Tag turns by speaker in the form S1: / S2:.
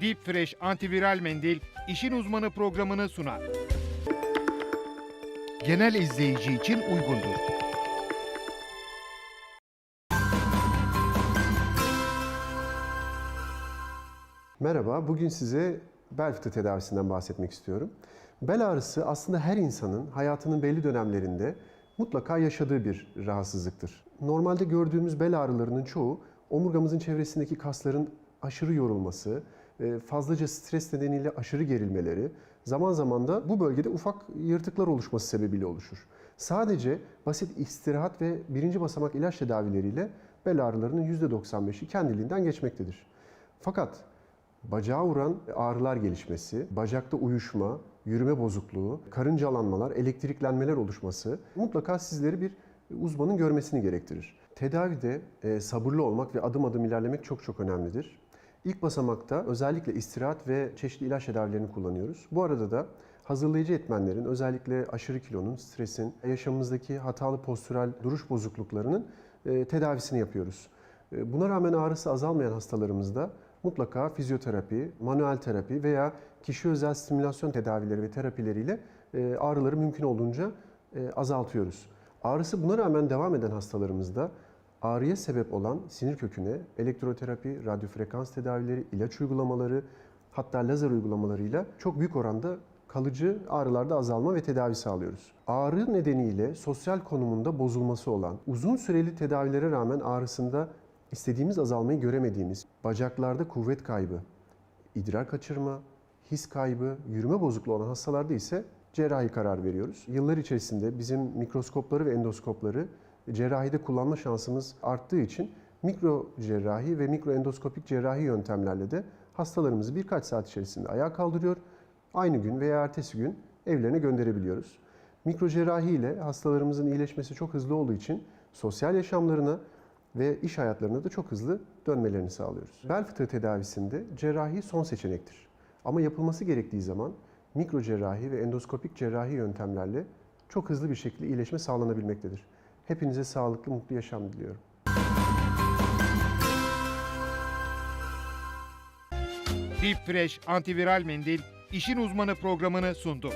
S1: Deep Fresh antiviral mendil işin uzmanı programını sunar. Genel izleyici için uygundur.
S2: Merhaba, bugün size bel fıtığı tedavisinden bahsetmek istiyorum. Bel ağrısı aslında her insanın hayatının belli dönemlerinde mutlaka yaşadığı bir rahatsızlıktır. Normalde gördüğümüz bel ağrılarının çoğu omurgamızın çevresindeki kasların aşırı yorulması, fazlaca stres nedeniyle aşırı gerilmeleri, zaman zaman da bu bölgede ufak yırtıklar oluşması sebebiyle oluşur. Sadece basit istirahat ve birinci basamak ilaç tedavileriyle bel ağrılarının %95'i kendiliğinden geçmektedir. Fakat bacağa vuran ağrılar gelişmesi, bacakta uyuşma, yürüme bozukluğu, karıncalanmalar, elektriklenmeler oluşması mutlaka sizleri bir uzmanın görmesini gerektirir. Tedavide e, sabırlı olmak ve adım adım ilerlemek çok çok önemlidir. İlk basamakta özellikle istirahat ve çeşitli ilaç tedavilerini kullanıyoruz. Bu arada da hazırlayıcı etmenlerin özellikle aşırı kilonun, stresin, yaşamımızdaki hatalı postürel duruş bozukluklarının e, tedavisini yapıyoruz. E, Buna rağmen ağrısı azalmayan hastalarımızda mutlaka fizyoterapi, manuel terapi veya kişi özel stimülasyon tedavileri ve terapileriyle e, ağrıları mümkün olduğunca azaltıyoruz. Ağrısı buna rağmen devam eden hastalarımızda ağrıya sebep olan sinir köküne elektroterapi, radyofrekans tedavileri, ilaç uygulamaları hatta lazer uygulamalarıyla çok büyük oranda kalıcı ağrılarda azalma ve tedavi sağlıyoruz. Ağrı nedeniyle sosyal konumunda bozulması olan, uzun süreli tedavilere rağmen ağrısında istediğimiz azalmayı göremediğimiz, bacaklarda kuvvet kaybı, idrar kaçırma, his kaybı, yürüme bozukluğu olan hastalarda ise cerrahi karar veriyoruz. Yıllar içerisinde bizim mikroskopları ve endoskopları cerrahide kullanma şansımız arttığı için mikro cerrahi ve mikroendoskopik cerrahi yöntemlerle de hastalarımızı birkaç saat içerisinde ayağa kaldırıyor. Aynı gün veya ertesi gün evlerine gönderebiliyoruz. Mikro cerrahi ile hastalarımızın iyileşmesi çok hızlı olduğu için sosyal yaşamlarına ve iş hayatlarına da çok hızlı dönmelerini sağlıyoruz. Bel fıtığı tedavisinde cerrahi son seçenektir. Ama yapılması gerektiği zaman mikro cerrahi ve endoskopik cerrahi yöntemlerle çok hızlı bir şekilde iyileşme sağlanabilmektedir. Hepinize sağlıklı, mutlu yaşam diliyorum.
S1: Deep Fresh antiviral mendil işin uzmanı programını sundu.